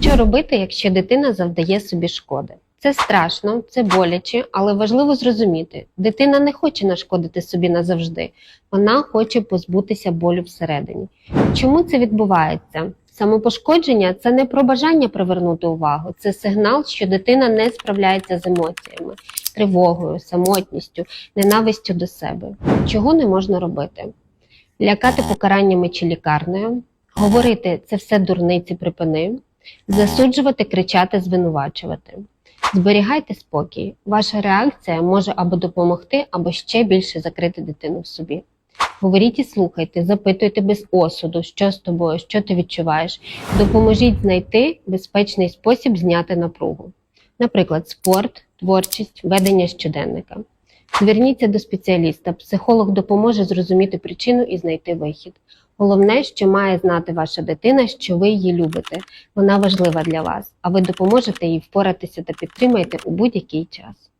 Що робити, якщо дитина завдає собі шкоди? Це страшно, це боляче, але важливо зрозуміти, дитина не хоче нашкодити собі назавжди, вона хоче позбутися болю всередині. Чому це відбувається? Самопошкодження це не про бажання привернути увагу, це сигнал, що дитина не справляється з емоціями, тривогою, самотністю, ненавистю до себе. Чого не можна робити? Лякати покараннями чи лікарнею, говорити це все дурниці припини, засуджувати, кричати, звинувачувати. Зберігайте спокій. Ваша реакція може або допомогти, або ще більше закрити дитину в собі. Говоріть і слухайте, запитуйте без осуду, що з тобою, що ти відчуваєш. Допоможіть знайти безпечний спосіб зняти напругу. Наприклад, спорт, творчість, ведення щоденника. Зверніться до спеціаліста. Психолог допоможе зрозуміти причину і знайти вихід. Головне, що має знати ваша дитина, що ви її любите. Вона важлива для вас, а ви допоможете їй впоратися та підтримаєте у будь-який час.